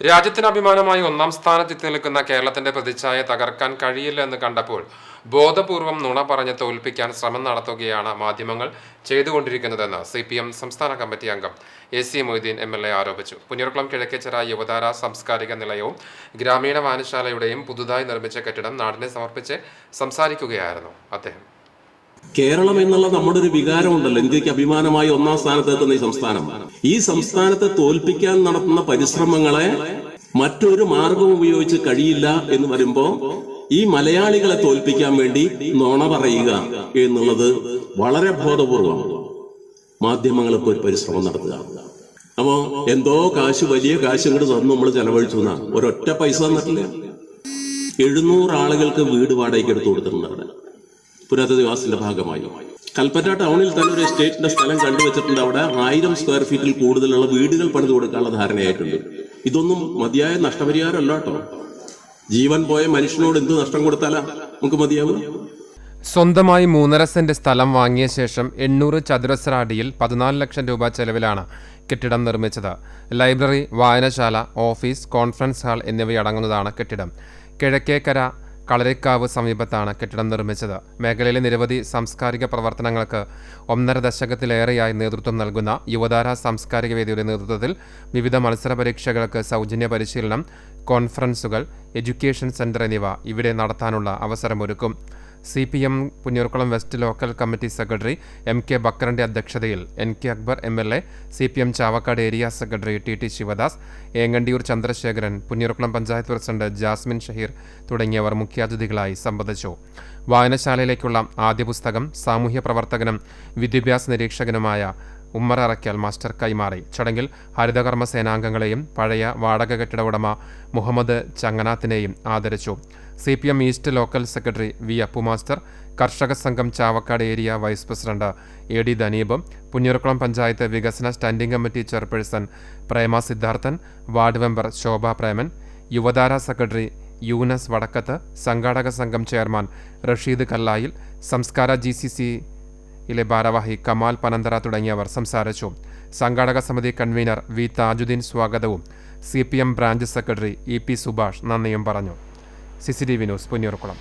രാജ്യത്തിന് അഭിമാനമായി ഒന്നാം സ്ഥാനത്തെത്തി നിൽക്കുന്ന കേരളത്തിന്റെ പ്രതിച്ഛായ തകർക്കാൻ കഴിയില്ല എന്ന് കണ്ടപ്പോൾ ബോധപൂർവം നുണ പറഞ്ഞ് തോൽപ്പിക്കാൻ ശ്രമം നടത്തുകയാണ് മാധ്യമങ്ങൾ ചെയ്തുകൊണ്ടിരിക്കുന്നതെന്ന് സി പി എം സംസ്ഥാന കമ്മിറ്റി അംഗം A C Moideen M L A ആരോപിച്ചു. പുന്നൂർക്കുളം കിഴക്കേച്ചിറ യുവതാര സാംസ്കാരിക നിലയവും ഗ്രാമീണ വായനശാലയുടെയും പുതുതായി നിർമ്മിച്ച കെട്ടിടം നാടിനെ സമർപ്പിച്ച് സംസാരിക്കുകയായിരുന്നു അദ്ദേഹം. കേരളം എന്നുള്ള നമ്മുടെ ഒരു വികാരമുണ്ടല്ലോ. ഇന്ത്യയ്ക്ക് അഭിമാനമായി ഒന്നാം സ്ഥാനത്ത് എത്തുന്ന ഈ സംസ്ഥാനം. ഈ സംസ്ഥാനത്തെ തോൽപ്പിക്കാൻ നടത്തുന്ന പരിശ്രമങ്ങളെ മറ്റൊരു മാർഗം ഉപയോഗിച്ച് കഴിയില്ല എന്ന് വരുമ്പോ ഈ മലയാളികളെ തോൽപ്പിക്കാൻ വേണ്ടി നുണ പറയുക എന്നുള്ളത് വളരെ ബോധപൂർവം മാധ്യമങ്ങൾ ഇപ്പോൾ ഒരു പരിശ്രമം നടത്തുക. അപ്പോ എന്തോ കാശ് വലിയ കാശ് ഇങ്ങോട്ട് തന്നു നമ്മൾ ചെലവഴിച്ചു എന്നാ ഒരൊറ്റ പൈസ തന്നിട്ടില്ല. എഴുന്നൂറ് ആളുകൾക്ക് വീട് വാടകയ്ക്ക് എടുത്തു കൊടുത്തിട്ടുണ്ട് അവിടെ. പുരാതനവാസത്തിന്റെ ഭാഗമായി. കൽപ്പറ്റ ടൗണിൽ തന്നെ ഒരു എസ്റ്റേറ്റിന്റെ സ്ഥലം കണ്ടുവച്ചിട്ടുണ്ട്. അവിടെ ആയിരം സ്ക്വയർ ഫീറ്റിൽ കൂടുതലുള്ള വീടുകൾ പണിത് കൊടുക്കാനുള്ള ധാരണയായിട്ടുണ്ട്. ഇതൊന്നും മതിയായ നഷ്ടപരിഹാരമല്ല കേട്ടോ. ജീവൻ പോയ മനുഷ്യനോട് എന്ത് നഷ്ടം കൊടുത്താലാ നമുക്ക് മതിയാവും സ്വന്തമായി മൂന്നര സെന്റ് സ്ഥലം വാങ്ങിയ ശേഷം എണ്ണൂറ് ചതുരശ്ര അടിയിൽ പതിനാല് ലക്ഷം രൂപ ചെലവിലാണ് കെട്ടിടം നിർമ്മിച്ചത്. ലൈബ്രറി വായനശാല ഓഫീസ് കോൺഫറൻസ് ഹാൾ എന്നിവയടങ്ങുന്നതാണ് കെട്ടിടം. കിഴക്കേക്കര കളരിക്കാവ് സമീപത്താണ് കെട്ടിടം നിർമ്മിച്ചത്. മേഖലയിലെ നിരവധി സാംസ്കാരിക പ്രവർത്തനങ്ങൾക്ക് ഒന്നര ദശകത്തിലേറെയായി നേതൃത്വം നൽകുന്ന യുവതാര സാംസ്കാരിക വേദിയുടെ നേതൃത്വത്തിൽ വിവിധ മത്സര പരീക്ഷകൾക്ക് സൗജന്യ പരിശീലനം കോൺഫറൻസുകൾ എഡ്യൂക്കേഷൻ സെന്റർ എന്നിവ ഇവിടെ നടത്താനുള്ള അവസരമൊരുക്കും. C P M Punnurkulam west local committee secretary M K ബക്കറിന്റെ അധ്യക്ഷതയിൽ N K Akbar M L A C P M Chavakkad area secretary T T Sivadas Engandiyur Chandrasekharan Punnurkulam panchayat president Jasmine Shaheer തുടങ്ങിയവർ മുഖ്യാതിഥികളായി സംബന്ധിച്ചു വായനശാലയിലേക്കുള്ള ആദ്യ പുസ്തകം സാമൂഹ്യ പ്രവർത്തകനും വിദ്യാഭ്യാസ നിരീക്ഷകനുമായ Ummer Arakkal master കൈമാറി. ചടങ്ങിൽ ഹരിതകർമ്മ സേനാംഗങ്ങളെയും പഴയ വാടക കെട്ടിട ഉടമ മുഹമ്മദ് ചങ്ങനാത്തിനെയും ആദരിച്ചു. C P M east local secretary V Appu master Karshaka Sangham Chavakkad area vice president A D ദനീബും Punnurkulam panchayat വികസന standing committee chairperson Prema Siddharthan ward member Shobha Preman Yuvathara secretary Yunus Vadakkath സംഘാടക സംഘം ചെയർമാൻ റഷീദ് കല്ലായിൽ സംസ്കാര G C C യിലെ ഭാരവാഹി കമാൽ പനന്തറ തുടങ്ങിയവർ സംസാരിച്ചു. സംഘാടക സമിതി കൺവീനർ വി താജുദ്ദീൻ സ്വാഗതവും C P M branch secretary E P Subhash നന്ദിയും പറഞ്ഞു. C C T V news Punnurkulam